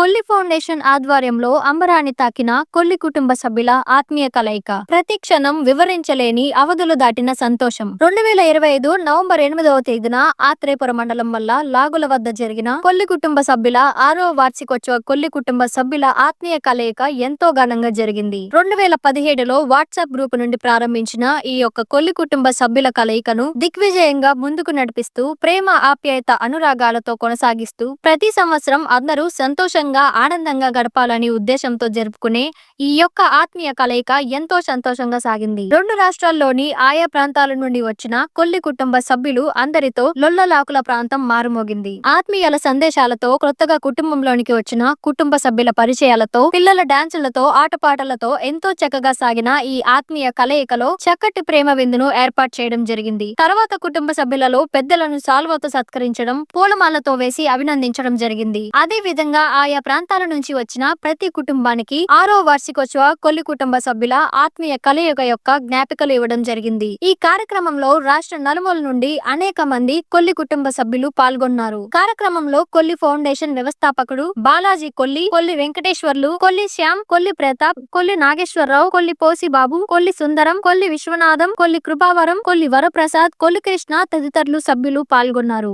Kolli foundation ఆధ్వర్యంలో అంబరాన్ని తాకిన కొల్లి కుటుంబ సభ్యుల ఆత్మీయ కలయిక. ప్రతి క్షణం వివరించలేని అవధులు దాటిన సంతోషం. రెండు వేల ఇరవై ఐదు నవంబర్ ఎనిమిదవ తేదీన ఆత్రేపుర మండలం వల్ల లాగుల వద్ద జరిగిన కొల్లి కుటుంబ సభ్యుల ఆరో వార్షికోత్సవ కొల్లి కుటుంబ సభ్యుల ఆత్మీయ కలయిక ఎంతో ఘనంగా జరిగింది. రెండు వేల పదిహేడులో వాట్సాప్ గ్రూప్ నుండి ప్రారంభించిన ఈ యొక్క కొల్లి కుటుంబ సభ్యుల కలయికను దిగ్విజయంగా ముందుకు నడిపిస్తూ ప్రేమ ఆప్యాయత అనురాగాలతో కొనసాగిస్తూ ప్రతి సంవత్సరం అందరూ సంతోషంగా ఆనందంగా గడపాలని ఉద్దేశంతో జరుపుకునే ఈ యొక్క ఆత్మీయ కలయిక ఎంతో సంతోషంగా సాగింది. రెండు రాష్ట్రాల్లోని ఆయా ప్రాంతాల నుండి వచ్చిన కొల్లి కుటుంబ సభ్యులు అందరితో లొల్లలాకుల ప్రాంతం మారుమోగింది. ఆత్మీయుల సందేశాలతో కొత్తగా కుటుంబంలోనికి వచ్చిన కుటుంబ సభ్యుల పరిచయాలతో పిల్లల డాన్సులతో ఆటపాటలతో ఎంతో చక్కగా సాగిన ఈ ఆత్మీయ కలయికలో చక్కటి ప్రేమ విందును ఏర్పాటు చేయడం జరిగింది. తర్వాత కుటుంబ సభ్యులలో పెద్దలను సాల్వతో సత్కరించడం పూలమాలతో వేసి అభినందించడం జరిగింది. అదే విధంగా ఆయా ప్రాంతాల నుంచి వచ్చిన ప్రతి కుటుంబానికి ఆరో వార్షికోత్సవ కొల్లి కుటుంబ సభ్యుల ఆత్మీయ కలయిక యొక్క జ్ఞాపికలు ఇవ్వడం జరిగింది. ఈ కార్యక్రమంలో రాష్ట్ర నలుమూల నుండి అనేక మంది కొల్లి కుటుంబ సభ్యులు పాల్గొన్నారు. కార్యక్రమంలో కొల్లి ఫౌండేషన్ వ్యవస్థాపకుడు బాలాజీ కొల్లి కొల్లి వెంకటేశ్వర్లు కొల్లి శ్యామ్ కొల్లి ప్రతాప్ కొల్లి నాగేశ్వరరావు కొల్లి పోసిబాబు కొల్లి సుందరం కొల్లి విశ్వనాథం కొల్లి కృపావరం కొల్లి వరప్రసాద్ కొల్లి కృష్ణ తదితరులు సభ్యులు పాల్గొన్నారు.